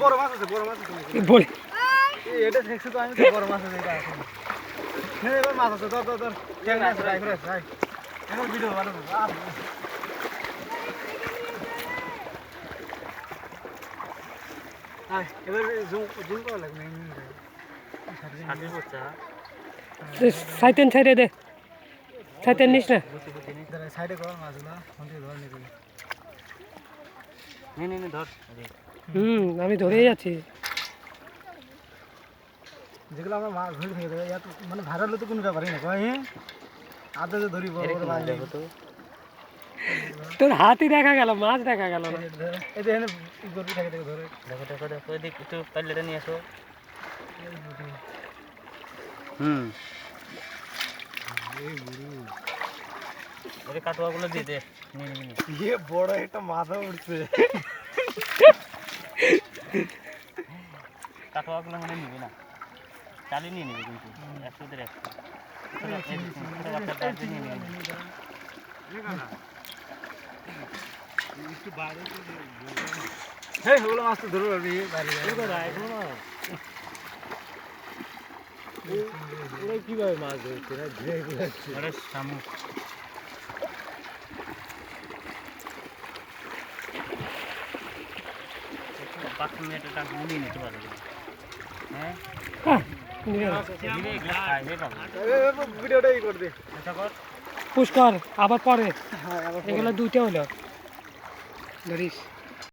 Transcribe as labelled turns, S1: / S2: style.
S1: বড় মাছ আছে বড় মাছ আছে?
S2: বলে
S1: এটা দেখছি তো আমি বড় মাছ আছে এটা আছে হ্যাঁ এবার মাছ আছে ধর ধর ধর ট্যাংরা আছে রাই ফ্রেশ রাই এখন ভিডিও ভালো আর এবার জুম জুম করা লাগবে
S2: সাইতেন ছেড়ে দে। সাইতেন নিস না।
S1: সাইডে কর মাছগুলো ধর
S2: হুম আমি ধরেই যাচ্ছি
S1: যেগুলো আমরা মাছ ধরে থেকে ইয়াত মানে ভাড়ালে তো কোনো ব্যাপারই না। কয় আদা যে ধরি বড় বড় মাছ। দেখো তো।
S2: তোর হাতই দেখা গেল মাছ দেখা গেল না।
S1: দেখো
S3: দেখো দেখো দেখো এদিক একটু পাল্লেটা নিয়ে আসো হুম। ওরে কাটোয়াগুলো দিয়ে দে নিয়ে নিবি
S1: ইয়ে বড় একটা মাথা উঠছে।
S3: কাটোয়াগুলো মানে নিবি না। চালিয়ে নিয়ে নিবি কিন্তু। একশো দের একশো নিয়ে নিবি
S1: হ্যাঁ ওগুলো মাছ তো ধরে বাইরে কীভাবে মাছ ধরছে না ঘিরে
S3: শামুক পাঁচ মিনিটের টাকা উড়িয়ে নিতে পারবে হ্যাঁ
S2: আহ, নিয়ে যা।
S3: দিলে এগুলো খায় হে বাবা
S1: ভিডিওটা ই করে দে
S3: এটা কর
S2: পুষ্কর আবার পরে।
S1: হ্যাঁ
S2: এগুলো দুইটা হলো। ধরিস